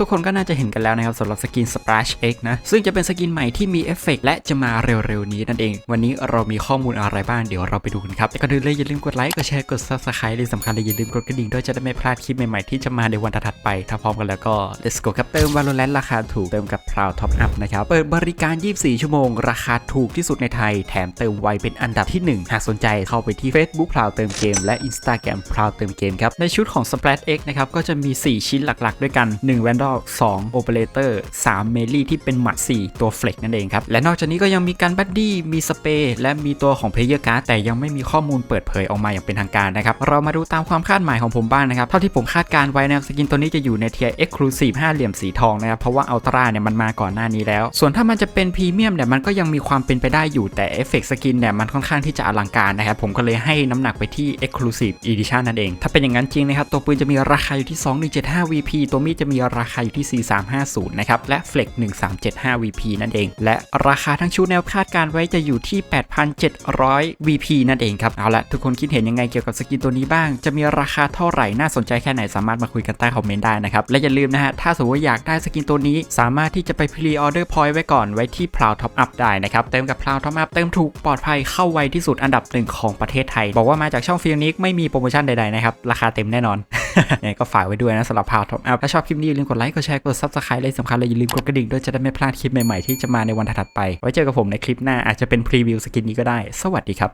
ทุกคนก็น่าจะเห็นกันแล้วนะครับสำหรับสกิน Splash X นะ ซึ่งจะเป็นสกินใหม่ที่มีเอฟเฟกต์และจะมาเร็วๆนี้นั่นเอง วันนี้เรามีข้อมูลอะไรบ้างเดี๋ยวเราไปดูกันครับ แต่ก่อนอื่นเลยอย่าลืมกดไลค์ กดแชร์ กด Subscribe เลยสำคัญเลยอย่าลืมกดกระดิ่งด้วยจะได้ไม่พลาดคลิปใหม่ๆที่จะมาในวันถัดๆไป ถ้าพร้อมกันแล้วก็ let's go ครับเติม Valorant ราคาถูกเติมกับ Proud Top Up นะครับเปิดบริการ 24 ชั่วโมง ราคาถูกที่สุดในไทย แถมเติมไวเป็นอันดับที่ 1 หากสนใจเข้าไปที่ Facebook Proud เติมเกมและ Instagram Proud เติมเกมครับในชุดของ Splash X นะครับก็จะมี 4 ชิ้นหลัก ๆ ด้วยกัน1 Vandal 2 Operator 3เมลี่ที่เป็นหมัด 4 ตัวเฟล็กนั่นเองครับ และนอกจากนี้ก็ยังมีการบัดดี้มีสเปย์และมีตัวของเพลเยอร์การ์ดแต่ยังไม่มีข้อมูลเปิดเผยออกมาอย่างเป็นทางการนะครับ เรามาดูตามความคาดหมายของผมบ้างนะครับ เท่าที่ผมคาดการไว้นะครับสกินตัวนี้จะอยู่ในเทียร์ Exclusive ห้าเหลี่ยมสีทองนะครับเพราะว่าอัลตร้าเนี่ยมันมาก่อนหน้านี้แล้ว ส่วนถ้ามันจะเป็นพรีเมียมเนี่ยมันก็ยังมีความเป็นไปได้อยู่แต่เอฟเฟกต์สกินเนี่ยมันค่อนข้างที่จะอลังการนะครับผมก็เลยให้น้ำหนักไปที่ Exclusive Edition นั่นเอง ถ้าเป็นอย่างนั้นจริงนะครับตัวปืนจะมีราคาอยู่ที่ 2175 VP ตัวมีดจะมีราคาอยู่ที่ 4350 นะครับ และ Flex 1375 VP นั่นเอง และราคาทั้งชุดแนวคาดการไว้จะอยู่ที่ 8,700 VP นั่นเองครับ เอาละทุกคนคิดเห็นยังไงเกี่ยวกับสกินตัวนี้บ้าง จะมีราคาเท่าไหร่ น่าสนใจแค่ไหนสามารถมาคุยกันใต้คอมเมนต์ได้นะครับ และอย่าลืมนะฮะ ถ้าสมมติว่าอยากได้สกินตัวนี้ สามารถที่จะไปพรีออเดอร์พอยต์ไว้ก่อนไว้ที่ Proud Top Up ได้นะครับเติมกับ Proud Top Up เติมถูกปลอดภัยเข้าไวที่สุดอันดับหนึ่งของประเทศไทย บอกว่ามาจากช่องฟิลนิกไม่มีโปรโมชั่นใดๆนะครับราคาเต็มแน่นอน ยังไงก็ฝากไว้ด้วยนะสำหรับพาวท็อปอัพถ้าชอบคลิปนี้อย่าลืมกดไลค์กดแชร์กดซับสไครต์เลยสำคัญเลยอย่าลืมกดกระดิ่งด้วยจะได้ไม่พลาดคลิปใหม่ๆที่จะมาในวันถัดไป ไว้เจอกับผมในคลิปหน้าอาจจะเป็นพรีวิวสกินนี้ก็ได้ สวัสดีครับ